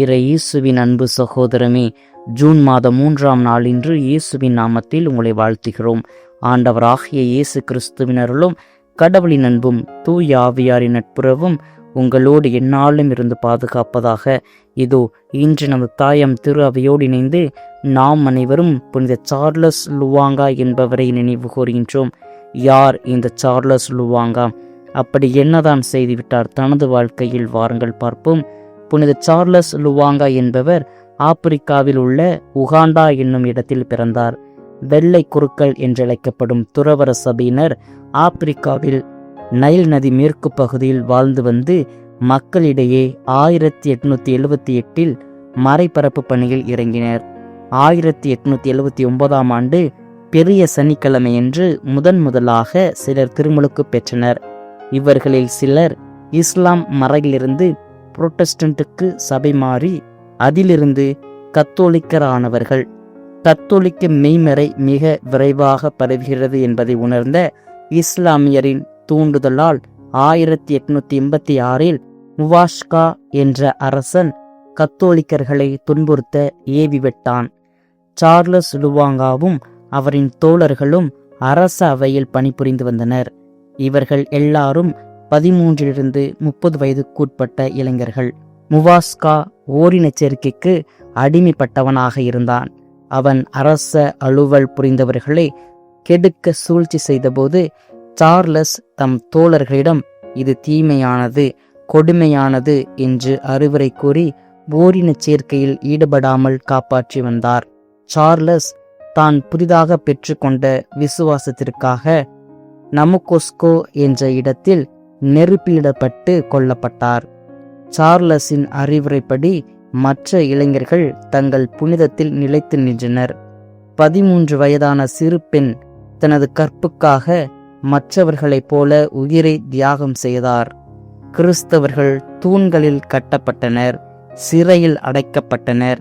இறை இயேசுவின் அன்பு சகோதரமே ஜூன் மாதம் மூன்றாம் நாள் இன்று இயேசுவின் நாமத்தில் உங்களை வாழ்த்துகிறோம். ஆண்டவராகிய இயேசு கிறிஸ்துவினருளும் கடவுளின் அன்பும் தூய ஆவியாரின் நட்புறவும் உங்களோடு எந்நாளும் இருந்து பாதுகாப்பதாக. இதோ இன்று நமது தாயம் திரு அவையோடு இணைந்து நாம் அனைவரும் புனித சார்லஸ் லுவாங்கா என்பவரை நினைவு கூறுகின்றோம் யார் இந்த சார்லஸ் லுவாங்கா? அப்படி என்னதான் செய்துவிட்டார்? தனது வாழ்க்கையில் வாருங்கள் பார்ப்போம். புனித சார்லஸ் லுவாங்கா என்பவர் ஆப்பிரிக்காவில் உள்ள உகாண்டா என்னும் இடத்தில் பிறந்தார். வெள்ளை குருக்கள் என்றழைக்கப்படும் துறவர சபையினர் ஆப்பிரிக்காவில் நைல் நதி மேற்கு பகுதியில் வாழ்ந்து வந்து மக்களிடையே ஆயிரத்தி எட்நூத்தி எழுவத்தி எட்டில் மறைபரப்பு பணியில் இறங்கினர். ஆயிரத்தி எட்நூத்தி எழுவத்தி ஒன்பதாம் ஆண்டு பெரிய சனிக்கிழமையன்று முதன் முதலாக சிலர் திருமுழுக்கு பெற்றனர். இவர்களில் சிலர் இஸ்லாம் மறையிலிருந்து புரோட்டஸ்டன்ட்டுக்கு சபை மாறி அதிலிருந்து கத்தோலிக்கரானவர்கள். கத்தோலிக்க மெய்மறை மிக விரைவாக பரவுகிறது என்பதை உணர்ந்த இஸ்லாமியரின் தூண்டுதலால் ஆயிரத்தி எட்நூத்தி எண்பத்தி ஆறில் முவாஷ்கா என்ற அரசன் கத்தோலிக்கர்களை துன்புறுத்த ஏவிவிட்டான். சார்லஸ் லுவாங்காவும் அவரின் தோழர்களும் அரச அவையில் பணிபுரிந்து வந்தனர். இவர்கள் எல்லாரும் பதிமூன்றிலிருந்து முப்பது வயதுக்குட்பட்ட இளைஞர்கள். முவாஸ்கா ஓரினச் சேர்க்கைக்கு அடிமைப்பட்டவனாக இருந்தான். அவன் அரச அலுவல் புரிந்தவர்களை கெடுக்க சூழ்ச்சி செய்தபோது சார்லஸ் தம் தோழர்களிடம் இது தீமையானது கொடுமையானது என்று அறிவுரை கூறி ஓரினச் சேர்க்கையில் ஈடுபடாமல் காப்பாற்றி வந்தார். சார்லஸ் தான் புதிதாக பெற்றுக்கொண்ட விசுவாசத்திற்காக நமுகோஸ்கோ என்ற இடத்தில் நெருப்பிடப்பட்டு கொல்லப்பட்டார். சார்லஸின் அறிவுரைப்படி மற்ற இளைஞர்கள் தங்கள் புனிதத்தில் நிலைத்து நின்றனர். பதிமூன்று வயதான சிறு பெண் தனது கற்புக்காக மற்றவர்களைப் போல உயிரை தியாகம் செய்தார். கிறிஸ்தவர்கள் தூண்களில் கட்டப்பட்டனர் சிறையில் அடைக்கப்பட்டனர்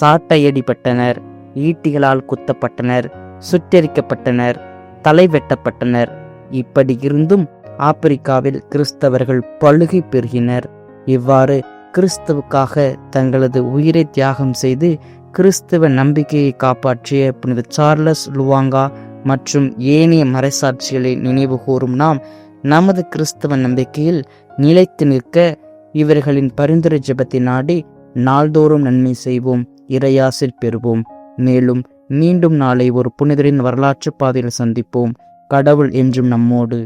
சாட்டையடிப்பட்டனர் ஈட்டிகளால் குத்தப்பட்டனர் சுட்டெரிக்கப்பட்டனர் தலை வெட்டப்பட்டனர். இப்படி இருந்தும் ஆப்பிரிக்காவில் கிறிஸ்தவர்கள் பழுகி பெருகினர். இவ்வாறு கிறிஸ்துவுக்காக தங்களது உயிரை தியாகம் செய்து கிறிஸ்துவ நம்பிக்கையை காப்பாற்றிய புனித சார்லஸ் லுவாங்கா மற்றும் ஏனைய மறைசாட்சிகளை நினைவு கூறும் நாம் நமது கிறிஸ்தவ நம்பிக்கையில் நிலைத்து நிற்க இவர்களின் பரிந்துரை ஜெபத்தை நாடி நாள்தோறும் நன்மை செய்வோம் இறையாசில் பெறுவோம். மேலும் மீண்டும் நாளை ஒரு புனிதரின் வரலாற்று பாதையில் சந்திப்போம். கடவுள் என்றும் நம்மோடு.